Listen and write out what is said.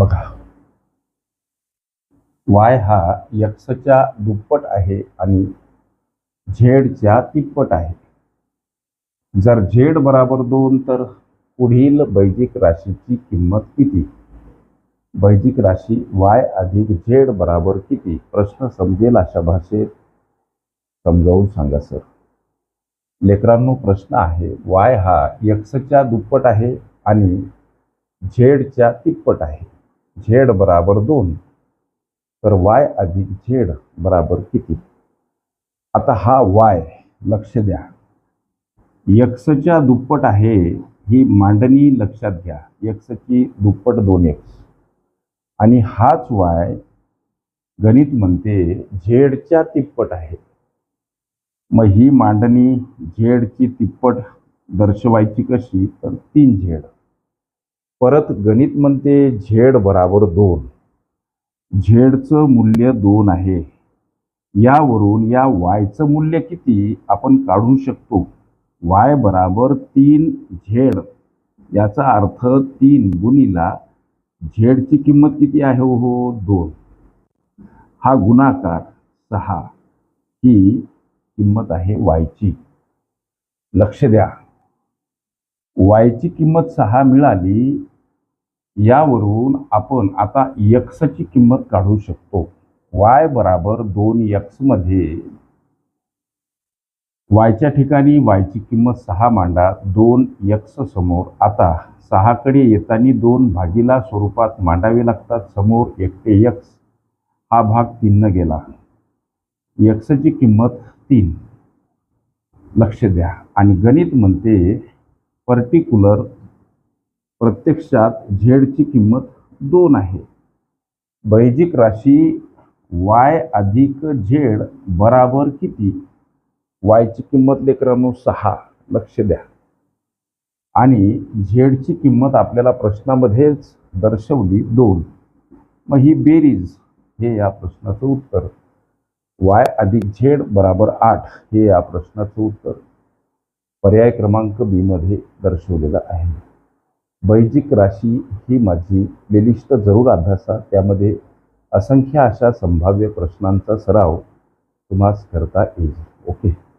बघा. वाय हा यक्सच्या दुप्पट आहे आणि झेडच्या तिप्पट आहे. जर झेड बराबर दोन तर पुढील बैजिक राशीची किंमत किती? बैजिक राशी वाय अधिक झेड बराबर किती? प्रश्न समजेल अशा भाषेत? समजावून सांगा सर. लेकरांनो प्रश्न आहे वाय हा यक्सच्या दुप्पट आहे आणि झेडच्या तिप्पट आहे. झेड बराबर दोन. तर वाय अधिक झेड बराबर किती? आता हा वाय लक्ष द्या. यक्सच्या दुप्पट आहे ही मांडणी लक्षात घ्या. यक्सची दुप्पट दोन एक्स आणि हाच वाय गणित म्हणते झेडच्या तिप्पट आहे. मग ही मांडणी झेडची तिप्पट दर्शवायची कशी? तर तीन झेड. परत गणित म्हणते झेड बराबर दोन. झेडचं मूल्य दोन आहे. यावरून या वायचं मूल्य किती आपण काढू शकतो? वाय बराबर तीन झेड. याचा अर्थ तीन गुणीला झेडची किंमत किती आहे? हो दोन. हा गुणाकार सहा ही किंमत आहे वायची. लक्ष द्या. वायची किंमत सहा मिळाली यावरून आपण आता यक्सची किंमत काढू शकतो. वाय बराबर दोन यक्समध्ये वायच्या ठिकाणी वायची किंमत सहा मांडा दोन यक्स समोर. आता सहाकडे येताना दोन भागीला स्वरूपात मांडावे लागतात. समोर एकटे यक्स हा भाग तीननं गेला. यक्सची किंमत तीन. लक्ष द्या. आणि गणित म्हणते पर्टिक्युलर प्रत्यक्षात झेडची किंमत दोन आहे. बैजिक राशी वाय अधिक झेड बराबर किती? वायची किंमत लेकरांनो सहा. लक्ष द्या. आणि झेडची किंमत आपल्याला प्रश्नामध्येच दर्शवली दोन. मग ही बेरीज हे या प्रश्नाचं उत्तर. वाय अधिक झेड बराबर आठ हे या प्रश्नाचं उत्तर. पर्याय क्रमांक बीमध्ये दर्शवलेलं आहे. बैजिक राशी ही माझी प्लेलिस्ट जरूर अभ्यासा. त्यामध्ये असंख्य अशा संभाव्य प्रश्नांचा सराव तुम्हास करता येईल. ओके.